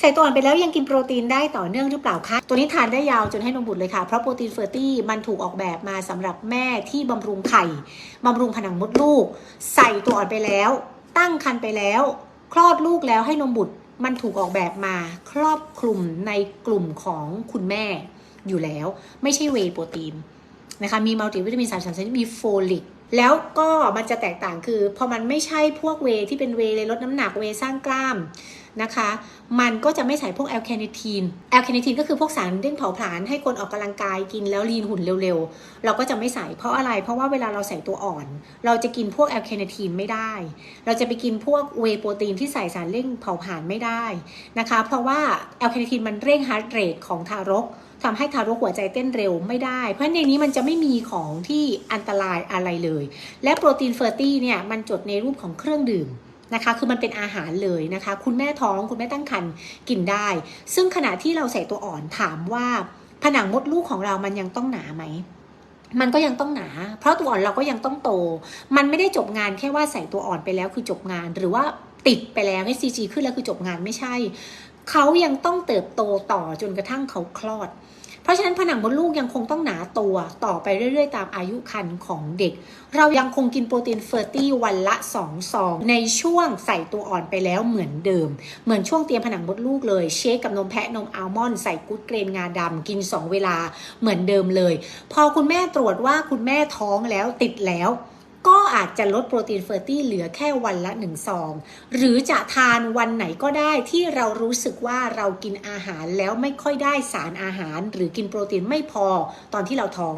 ใส่ตัวอ่อนไปแล้วยังกินโปรตีนได้ต่อเนื่องหรือเปล่าคะ ตัวนี้ทานได้ยาวจนให้นมบุตรเลยค่ะ เพราะโปรตีนเฟอร์ตี้มันถูกออกแบบมาสำหรับแม่ที่บำรุงไข่บำรุงผนังมดลูก ใส่ตัวอ่อนไปแล้ว ตั้งครรภ์ไปแล้ว คลอดลูกแล้วให้นมบุตรมันถูกออกแบบมาครอบคลุมในกลุ่มของคุณแม่อยู่แล้ว ไม่ใช่เวโปรตีนนะคะมีมัลติวิตามินสามชนิดมีโฟลิก แล้วก็มันจะแตกต่างคือพอมันไม่ใช่พวกเวที่เป็นเวเลยลดน้ำหนักเวสร้างกล้ามนะคะ มันก็จะไม่ใส่พวกแอลคาเนทีนแอลคาเนทีนก็คือพวกสารเร่งเผาผลาญให้คนออกกำลังกายกินแล้วลีนหุ่นเร็วๆ เราก็จะไม่ใส่เพราะอะไร เพราะว่าเวลาเราใส่ตัวอ่อน เราจะกินพวกแอลคาเนทีนไม่ได้ เราจะไปกินพวกเวโปรตีนที่ใส่สารเร่งเผาผลาญไม่ได้นะคะ เพราะว่าแอลคาเนทีนมันเร่งฮาร์ดเรทของทารก ทำให้ทารกหัวใจเต้นเร็วไม่ได้ เพราะในนี้มันจะไม่มีของที่อันตรายอะไรเลย และโปรตีนเฟอร์ตี้เนี่ยมันจดในรูปของเครื่องดื่มนะคะคือมันเป็นอาหารเลยนะคะ คุณแม่ท้องคุณแม่ตั้งครรภ์กินได้ ซึ่งขณะที่เราใส่ตัวอ่อนถามว่าผนังมดลูกของเรามันยังต้องหนาไหมมันก็ยังต้องหนา เพราะตัวอ่อนเราก็ยังต้องโต มันไม่ได้จบงานแค่ว่าใส่ตัวอ่อนไปแล้วคือจบงาน หรือว่า ติดไปแล้ว HCG ขึ้นแล้วคือจบงานไม่ใช่ เขายังต้องเติบโตต่อจนกระทั่งเขาคลอด เพราะฉะนั้นผนังมดลูกยังคงต้องหนาตัวต่อไปเรื่อยๆ ตามอายุคันของเด็ก เรายังคงกินโปรตีนเฟอร์ตี้วันละ2ซองในช่วงใส่ตัวอ่อนไปแล้วเหมือนเดิม เหมือนช่วงเตรียมผนังมดลูกเลยเชคกับนมแพะนมอัลมอนด์ใส่กูดเกรนงาดำกิน 2 เวลาเหมือนเดิมเลย พอคุณแม่ตรวจว่าคุณแม่ท้องแล้วติดแล้ว อาจจะลดโปรตีนเฟอร์ตี้เหลือแค่วันละ1ซองหรือจะทานวันไหนก็ได้ที่เรารู้สึกว่าเรากินอาหารแล้วไม่ค่อยได้สารอาหาร หรือกินโปรตีนไม่พอตอนที่เราท้อง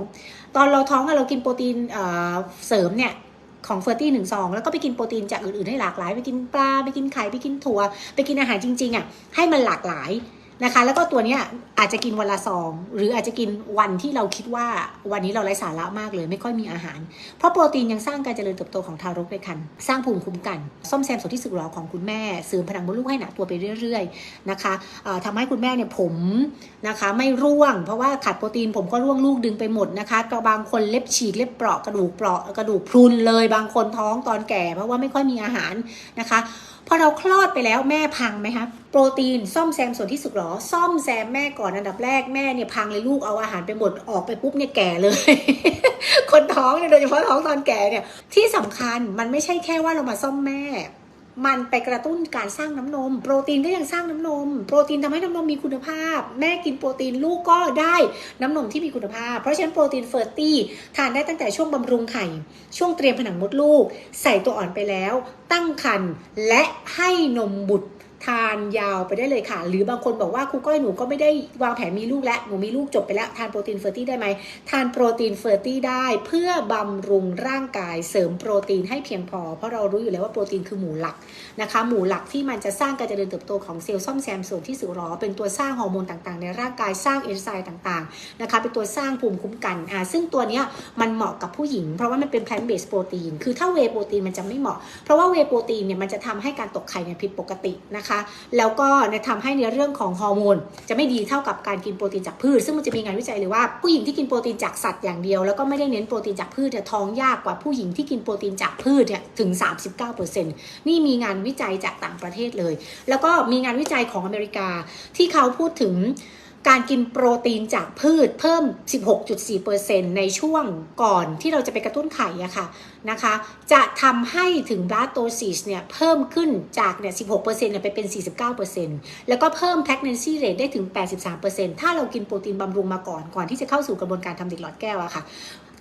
ตอนเราท้องอะเรากินโปรตีนเเสริมเนี่ยของเฟอร์ตี้หนึ่งซองแล้วก็ไปกินโปรตีนจากอื่นๆให้หลากหลาย ไปกินปลา ไปกินไข่ ไปกินถั่ว ไปกินอาหารจริงๆอะให้มันหลากหลาย นะคะ แล้วก็ตัวเนี้ยอาจจะกินวันละซองหรืออาจจะกินวันที่เราคิดว่าวันนี้เราไร้สาระมากเลย ไม่ค่อยมีอาหาร เพราะโปรตีนยังสร้างการเจริญเติบโตของทารกในครรภ์สร้างภูมิคุ้มกัน ซ่อมแซมส่วนที่สึกหรอของคุณแม่เสริมพลังมดลูกให้หนาตัวไปเรื่อย ๆนะคะเอ่อทำให้คุณแม่เนี่ยผมนะคะ ไม่ร่วง เพราะว่าขาดโปรตีนผมก็ร่วงลูกดึงไปหมดนะคะก็บางคนเล็บฉีกเล็บเปราะกระดูกเปราะกระดูกพรุนเลย บางคนท้องตอนแก่ เพราะว่าไม่ค่อยมีอาหารนะคะพอเราคลอดไปแล้วแม่พังไหมคะโปรตีนซ่อมแซมส่วนที่สึกหรอ ซ่อมแซมแม่ก่อนอันดับแรกแม่เนี่ยพังเลยลูกเอาอาหารไปหมดออกไปปุ๊บเนี่ยแก่เลย คนท้องเนี่ยโดยเฉพาะท้องตอนแก่เนี่ยที่สำคัญมันไม่ใช่แค่ว่าเรามาซ่อมแม่ มันไปกระตุ้นการสร้างน้ำนม โปรตีนก็ยังสร้างน้ำนม โปรตีนทำให้น้ำนมมีคุณภาพ แม่กินโปรตีนลูกก็ได้น้ำนมที่มีคุณภาพ เพราะฉะนั้นโปรตีนเฟอร์ตี้ทานได้ตั้งแต่ช่วงบำรุงไข่ ช่วงเตรียมผนังมดลูก ใส่ตัวอ่อนไปแล้ว ตั้งครรภ์และให้นมบุตร ทานยาวไปได้เลยค่ะ หรือบางคนบอกว่าครูก้อยหนูก็ไม่ได้วางแผนมีลูกแล้วหนูมีลูกจบไปแล้ว ทานโปรตีนเฟอร์ตี้ได้ไหม ทานโปรตีนเฟอร์ตี้ได้ เพื่อบำรุงร่างกายเสริมโปรตีนให้เพียงพอ เพราะเรารู้อยู่แล้วว่าโปรตีนคือหมูหลักนะคะ หมูหลักที่มันจะสร้างการเจริญเติบโตของเซลล์ซ่อมแซมส่วนที่สึกหรอ เป็นตัวสร้างฮอร์โมนต่างๆ ในร่างกายสร้างเอนไซม์ต่างๆนะคะเป็นตัวสร้างภูมิคุ้มกันอ่าซึ่งตัวเนี้ยมันเหมาะกับผู้หญิง เพราะว่ามันเป็นแพลนเบสโปรตีนคือถ้าเวโปรตีนมันจะไม่เหมาะเพราะว่าเวโปรตีนเนี่ยมันจะทำให้การตกไข่เนี่ยผิดปกตินะคะแล้วก็นะทำให้ในเรื่องของฮอร์โมนจะไม่ดีเท่ากับการกินโปรตีนจากพืช ซึ่งมันจะมีงานวิจัยเลยว่าผู้หญิงที่กินโปรตีนจากสัตว์อย่างเดียว แล้วก็ไม่ได้เน้นโปรตีนจากพืชจะท้องยากกว่าผู้หญิงที่กินโปรตีนจากพืชเนี่ยถึง 39%นี่มีงานวิจัยจากต่างประเทศเลย แล้วก็มีงานวิจัยของอเมริกาที่เขาพูดถึง การกินโปรตีนจากพืชเพิ่ม 16.4%ในช่วงก่อนที่เราจะไปกระตุ้นไข่อะค่ะนะคะ จะทำให้ถึงบลัสโตซิสเนี่ยเพิ่มขึ้นจากเนี่ย 16%เนี่ยไปเป็น 49%แล้วก็เพิ่ม pregnancy rate ได้ถึง 83%ถ้าเรากินโปรตีนบำรุงมาก่อน ก่อนที่จะเข้าสู่กระบวนการทำเด็กหลอดแก้วอะค่ะ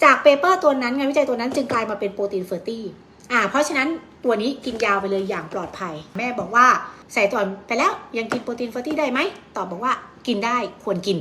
จากเปเปอร์ตัวนั้นงานวิจัยตัวนั้นจึงกลายมาเป็นโปรตีนเฟอร์ตี้ อ่าเพราะฉะนั้นตัวนี้กินยาวไปเลยอย่างปลอดภัย แม่บอกว่าใส่ตัวอ่อนไปแล้วยังกินโปรตีนเฟอร์ตี้ได้ไหมตอบบอกว่ากินได้ควรกิน